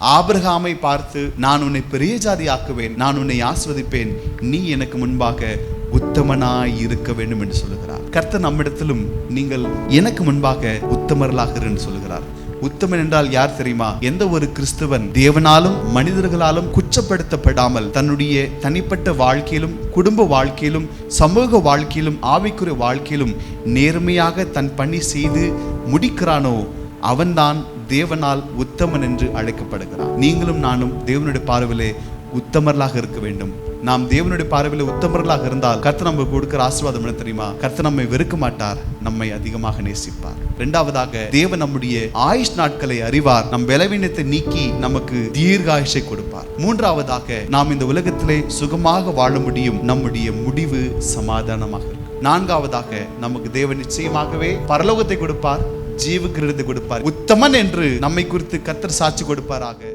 ஆபிரகாமை பார்த்து நான் உன்னை பெரிய ஜாதி ஆக்குவேன் நான் உன்னை ஆஸ்வதிப்பேன். நீ எனக்கு முன்பாக உத்தமனாய் இருக்க வேண்டும் என்று சொல்லுகிறார். கர்த்தர் நம்மிடத்திலும் நீங்கள் எனக்கு முன்பாக உத்தமர்களாக என்று சொல்லுகிறார். உத்தமன் என்றால் யார் தெரியுமா? எந்த ஒரு கிறிஸ்தவன் தேவனாலும் மனிதர்களாலும் குற்றப்படுத்தப்படாமல் தன்னுடைய தனிப்பட்ட வாழ்க்கையிலும் குடும்ப வாழ்க்கையிலும் சமூக வாழ்க்கையிலும் ஆவிக்குரிய வாழ்க்கையிலும் நேர்மையாக தன் பணி செய்து முடிக்கிறானோ அவன்தான் தேவனால் உத்தமன் என்று அழைக்கப்படுகிறார். நீங்களும் நானும் தேவனுடைய பார்வையிலே உத்தமர்களாக இருக்க வேண்டும். நாம் தேவனுடைய பார்வையிலே உத்தமர்களாக இருந்தால் கர்த்த நம்ம கொடுக்கிற ஆசீர்வாதம் என்ன தெரியுமா? கர்த்த நம்மை வெறுக்க மாட்டார் நம்மை அதிகமாக நேசிப்பார். இரண்டாவதாக தேவன் நம்முடைய ஆயுஷ் நாட்களை அறிவார் நம் பலவீனத்தை நீக்கி நமக்கு தீர்காயுஷை கொடுப்பார். மூன்றாவதாக நாம் இந்த உலகத்திலே சுகமாக வாழ முடியும் நம்முடைய முடிவு சமாதானமாக இருக்கும். நான்காவதாக நமக்கு தேவன் நிச்சயமாகவே பரலோகத்தை கொடுப்பார் ஜீவ கிருதி கொடுப்பார். உத்தமன் என்று நம்மை குறித்து கத்தர் சாட்சி கொடுப்பாராக.